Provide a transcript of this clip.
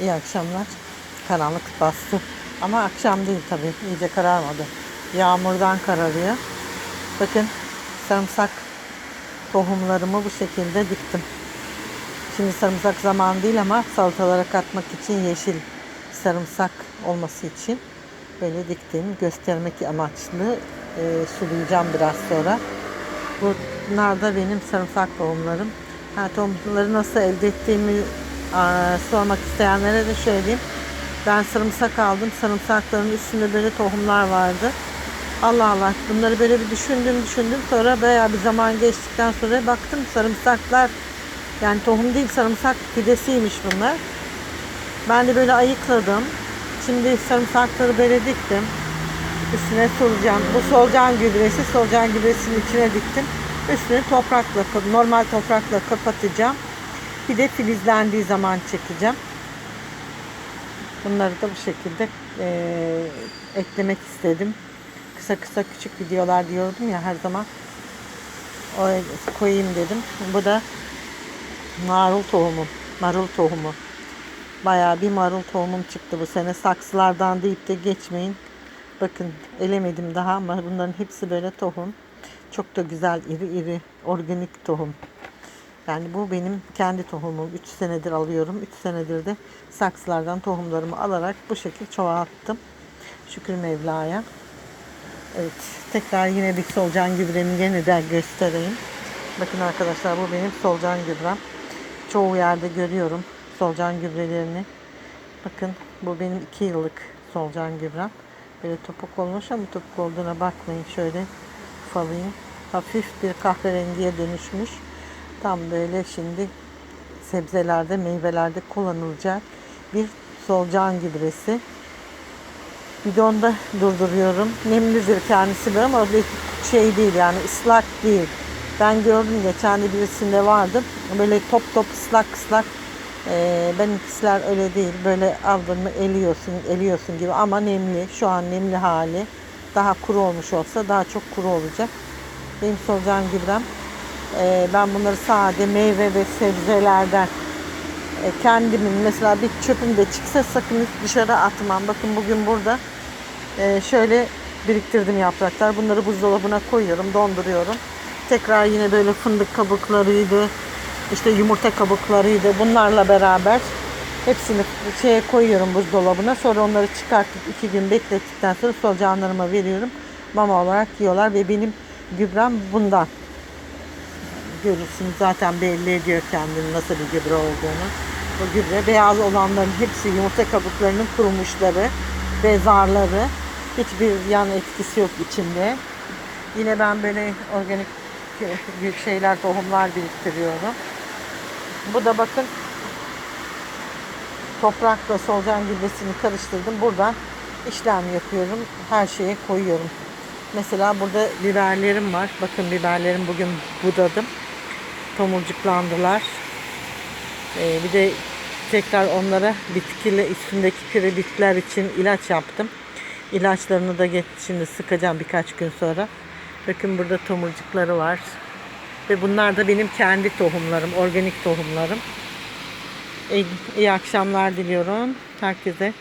İyi akşamlar. Karanlık bastı. Ama akşam değil tabii. İyice kararmadı. Yağmurdan kararıyor. Bakın sarımsak tohumlarımı bu şekilde diktim. Şimdi sarımsak zamanı değil ama salatalara katmak için yeşil sarımsak olması için böyle diktim. Göstermek amaçlı e, sulayacağım biraz sonra. Bunlar da benim sarımsak tohumlarım. Ha, tohumları nasıl elde ettiğimi aa, sormak isteyenlere de söyleyeyim. Ben sarımsak aldım. Sarımsakların üstünde böyle tohumlar vardı. Allah Allah bunları böyle bir düşündüm düşündüm. Sonra bayağı bir zaman geçtikten sonra baktım sarımsaklar yani tohum değil sarımsak fidesiymiş bunlar. Ben de böyle ayıkladım. Şimdi sarımsakları böyle diktim. Üstüne solucan, bu solucan gübresi, solucan gübresinin içine diktim. Üstünü toprakla, normal toprakla kapatacağım. Bir de filizlendiği zaman çekeceğim. Bunları da bu şekilde eee, eklemek istedim. Kısa kısa küçük videolar diyordum ya her zaman. Oraya koyayım dedim. Bu da marul tohumu. Marul tohumu. Bayağı bir marul tohumum çıktı bu sene. Saksılardan deyip de geçmeyin. Bakın elemedim daha ama bunların hepsi böyle tohum. Çok da güzel iri iri organik tohum. Yani bu benim kendi tohumum. 3 senedir alıyorum. 3 senedir de saksılardan tohumlarımı alarak bu şekilde çoğalttım. Şükür Mevla'ya. Evet. Tekrar yine bir solucan gübremi yeniden göstereyim. Bakın arkadaşlar bu benim solucan gübrem. Çoğu yerde görüyorum solucan gübrelerini. Bakın bu benim 2 yıllık solucan gübrem. Böyle topuk olmuş ama topuk olduğuna bakmayın. Şöyle falayım. Hafif bir kahverengiye dönüşmüş. Tam böyle şimdi sebzelerde, meyvelerde kullanılacak bir solucan gübresi. Bidonda durduruyorum. Nemlidir kendisi böyle ama bir şey değil yani ıslak değil. Ben gördüm geçen de birisinde vardı. Böyle top top ıslak ıslak. Ee, benimkisiler öyle değil. Böyle aldın mı eliyorsun, eliyorsun gibi ama nemli. Şu an nemli hali. Daha kuru olmuş olsa daha çok kuru olacak. Benim solucan gübrem. Ee, ben bunları sade meyve ve sebzelerden e, kendimin mesela bir çöpüm de çıksa sakın dışarı atmam. Bakın bugün burada e, şöyle biriktirdim yapraklar. Bunları buzdolabına koyuyorum, donduruyorum. Tekrar yine böyle fındık kabuklarıydı, işte yumurta kabuklarıydı. Bunlarla beraber hepsini şeye koyuyorum buzdolabına. Sonra onları çıkartıp iki gün beklettikten sonra solucanlarıma veriyorum. Mama olarak yiyorlar ve benim gübrem bundan. Görürsünüz zaten belli ediyor kendini nasıl bir gübre olduğunu. Bu gübre beyaz olanların hepsi yumurta kabuklarının kurumuşları ve zarları. Hiçbir yan etkisi yok içinde. Yine ben böyle organik büyük şeyler, tohumlar biriktiriyorum. Bu da bakın toprakla solucan gübresini karıştırdım. Buradan işlem yapıyorum. Her şeye koyuyorum. Mesela burada biberlerim var. Bakın biberlerim bugün budadım. Tomurcuklandılar. Ee, bir de tekrar onlara bitkili üstündeki pirebitler için ilaç yaptım. İlaçlarını da geç, şimdi sıkacağım birkaç gün sonra. Bakın burada tomurcukları var. Ve bunlar da benim kendi tohumlarım, organik tohumlarım. İyi, iyi akşamlar diliyorum herkese.